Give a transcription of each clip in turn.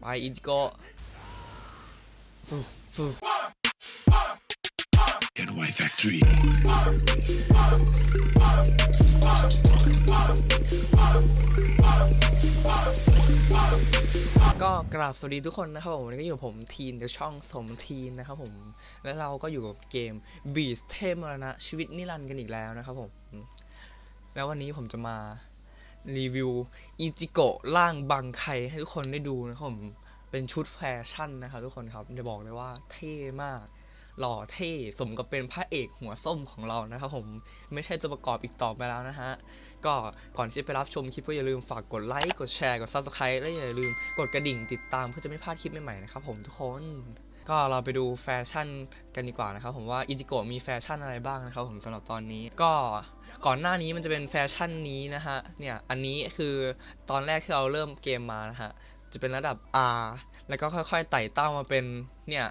ไปอิจิโกะฟูฟู Getaway Factory. ก็กราบสวัสดีทุกคนนะครับผมวันนี้ก็อยู่กับผมทีนจากช่องสมทีนนะครับผมแล้วเราก็อยู่กับเกม Beast เทพมรณะชีวิตนิรันดร์กันอีกแล้วนะครับผมอืมแล้ววันนี้ผมจะมา รีวิวอิจิโกะร่างบังไคให้ทุกคนได้ดูนะครับผมเป็นชุดแฟชั่นนะครับทุกคนครับจะบอกเลยว่าเท่มาก หล่อเท่สมกับเป็นพระเอกหัวส้มของเรานะครับผมไม่ใช่ตัวประกอบอีกต่อไปแล้วนะฮะ ก็ก่อนที่จะไปรับชมคลิปก็อย่าลืมฝากกดไลค์กดแชร์กด subscribe และอย่าลืมกดกระดิ่งติดตามเพื่อจะไม่พลาดคลิปใหม่ๆนะครับผมทุกคน ก็เราไปดูแฟชั่นกันดีกว่านะครับผมว่าอิจิโกะมีแฟชั่นอะไรบ้างนะครับผมสำหรับตอนนี้ก็ก่อนหน้านี้มันจะเป็นแฟชั่นนี้นะฮะเนี่ยอันนี้คือตอนแรกที่เราเริ่มเกมมานะฮะจะเป็นระดับ R แล้วก็ค่อยๆไต่เต้ามาเป็นเนี่ย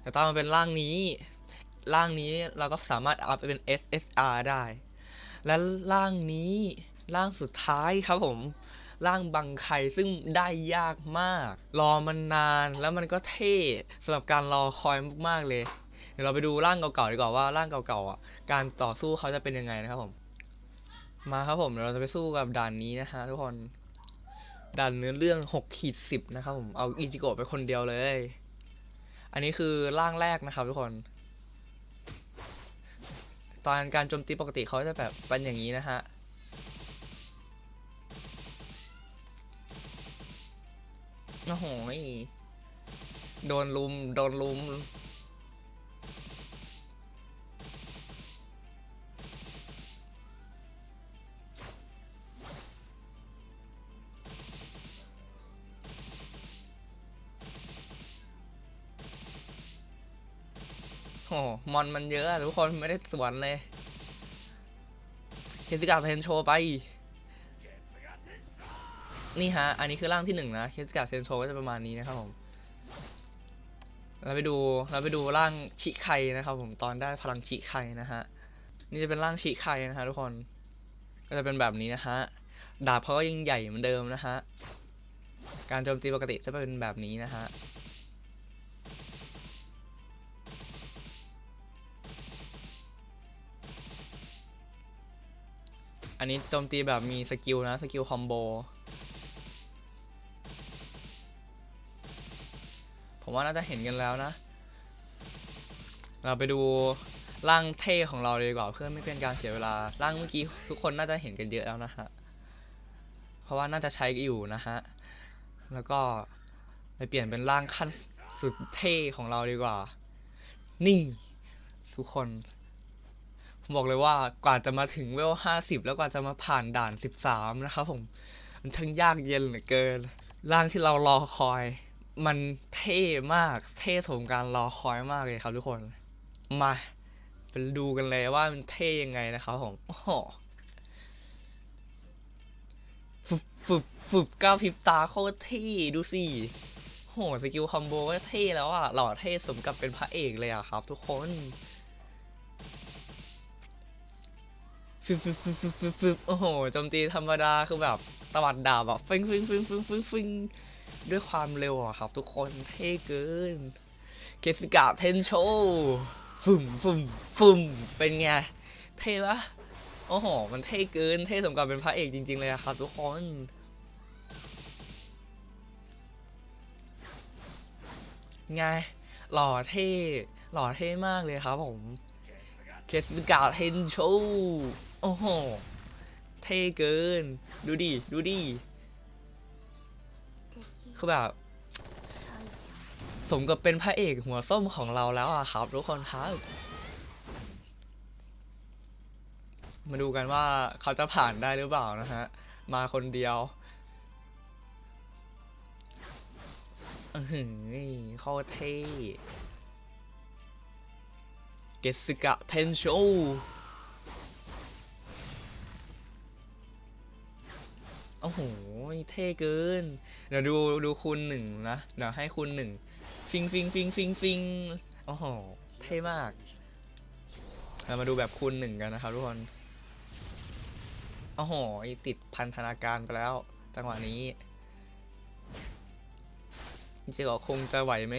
ไต่เต้ามาเป็นร่างนี้ร่างนี้เราก็สามารถอัพไปเป็น SSR ได้ และร่างนี้ร่างสุดท้ายครับผม ร่างบังไคซึ่งได้ยากมาก รอมันนานแล้วมันก็เท่สำหรับการรอคอยมากๆเลย เดี๋ยวเราไปดูร่างเก่าๆดีกว่าว่าร่างเก่าๆอะการต่อสู้เขาจะเป็นยังไงนะครับผม มาครับผมเดี๋ยวเราจะไปสู้กับด่านนี้นะฮะทุกคนด่านเนื้อเรื่อง6ขีด10 นะครับผมเอาอิจิโกะไปคนเดียวเลย อันนี้คือร่างแรกนะครับทุกคน ตอนการโจมตีปกติเขาจะแบบเป็นอย่างนี้นะฮะ โอ้โหยโดนลุม โดนลุม โอ้มอนมันเยอะทุกคนไม่ได้สวนเลย เคสกาเทนโชไป นี่ฮะ อันนี้คือร่างที่หนึ่งนะ เคสกาเทนโชก็จะประมาณนี้นะครับผม เราไปดูเราไปดูร่างชิไคนะครับผม ตอนได้พลังชิไคนะฮะ นี่จะเป็นร่างชิไคนะฮะทุกคน ก็จะเป็นแบบนี้นะฮะ ดาบเขาก็ยังใหญ่เหมือนเดิมนะฮะ การโจมตีปกติจะเป็นแบบนี้นะฮะอันนี้โจมตีแบบมีสกิลนะ สกิลคอมโบ ผมว่าน่าจะเห็นกันแล้วนะ เราไปดูร่างเท่ของเราเลยดีกว่าเพื่อไม่เป็นการเสียเวลาร่างเมื่อกี้ทุกคนน่าจะเห็นกันเยอะแล้วนะฮะเพราะว่าน่าจะใช้อยู่นะฮะแล้วก็ไปเปลี่ยนเป็นร่างขั้นสุดเท่ของเราดีกว่า นี่ ทุกคนผมบอกเลยว่ากว่าจะมาถึงเวลห้าสิบแล้วกว่าจะมาผ่านด่านสิบสามนะครับผม มันช่างยากเย็นเหลือเกิน ร่างที่เรารอคอย มันเท่มาก เท่สมการรอคอยมากเลยครับทุกคน มาไปดูกันเลยว่ามันเท่ยังไงนะครับผมโอ้โหฝึบฝึบฝึบก้าวพริบตาโคตรเท่ดูสิโหสกิลคอมโบก็เท่แล้วอะ หล่อเท่สมกับเป็นพระเอกเลยอะครับ ทุกคนฟึบฟึบฟึบฟึบฟึบโอ้โหโจมตีธรรมดาคือแบบตวัดดาบแบบฟึ้งฟึ้งฟึ้งฟึ้งฟึ้งฟึ้ง ด้วยความเร็วอะครับ ทุกคนเท่เกินเกสกาเทนโชฟึ่มฟึ่มฟึ่มเป็นไง เท่ปะโอ้โห มันเท่เกิน เท่สมกับเป็นพระเอกจริง ๆ เลยอะครับ ทุกคนไงหล่อเท่ หล่อเท่มากเลยครับผม เคสกาเทนโชโอ้โห เท่เกิน ดูดิ ดูดิ คือแบบสมกับเป็นพระเอกหัวส้มของเราแล้วอะครับทุกคนครับ มาดูกันว่าเขาจะผ่านได้หรือเปล่านะฮะ มาคนเดียวอือหือเข้าเท่เกสกะเทนโช โอ้โห เท่เกิน เดี๋ยวดูดูคูณหนึ่งนะ เดี๋ยวให้คูณหนึ่ง ฟิงฟิงฟิงฟิงฟิงโอ้โห เท่มากเรามาดูแบบคูณหนึ่งกันนะครับทุกคน โอ้โห ติดพันธนาการไปแล้ว จังหวะนี้อิจิโกะคงจะไหวไหม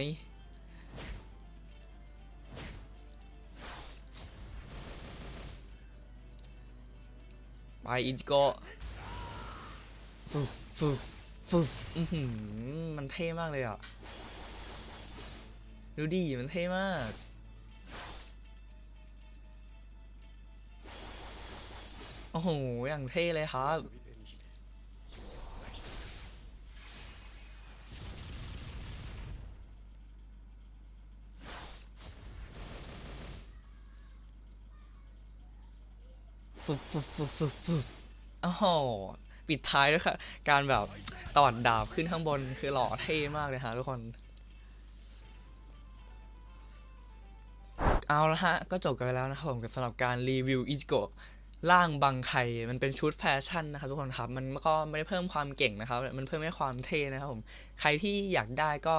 ไปอิจิโกะ ฟึบฟึบฟึบอือหือมันเท่มากเลยอะ ดูดิ มันเท่มากโอ้โห อย่างเท่เลยครับ ฟึบฟึบฟึบฟึบฟึบอ้าวโห ปิดท้ายด้วยค่ะ การแบบตวัดดาบขึ้นข้างบนคือหล่อเท่มากเลยฮะทุกคน เอาละฮะ ก็จบกันไปแล้วนะครับผมกับสำหรับการรีวิวอิจิโกะร่างบังไคมันเป็นชุดแฟชั่นนะครับทุกคนครับ มันก็ไม่ได้เพิ่มความเก่งนะครับ มันเพิ่มแค่ความเท่นะครับผม ใครที่อยากได้ก็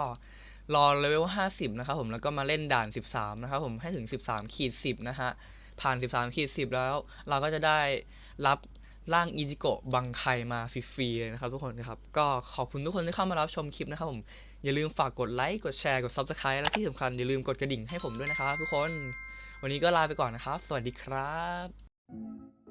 รอเลเวล 50 นะครับผมแล้วก็มาเล่นด่าน 13 นะครับผมให้ถึง 13ขีด10 นะฮะ ผ่าน 13ขีด10 แล้วเราก็จะได้รับ ร่างอิจิโกะบังไคมาฟรีๆเลยนะครับทุกคนครับ ก็ขอบคุณทุกคนที่เข้ามารับชมคลิปนะครับผม อย่าลืมฝากกดไลค์กดแชร์กด Subscribe และที่สำคัญอย่าลืมกดกระดิ่งให้ผมด้วยนะครับทุกคน วันนี้ก็ลาไปก่อนนะครับ สวัสดีครับ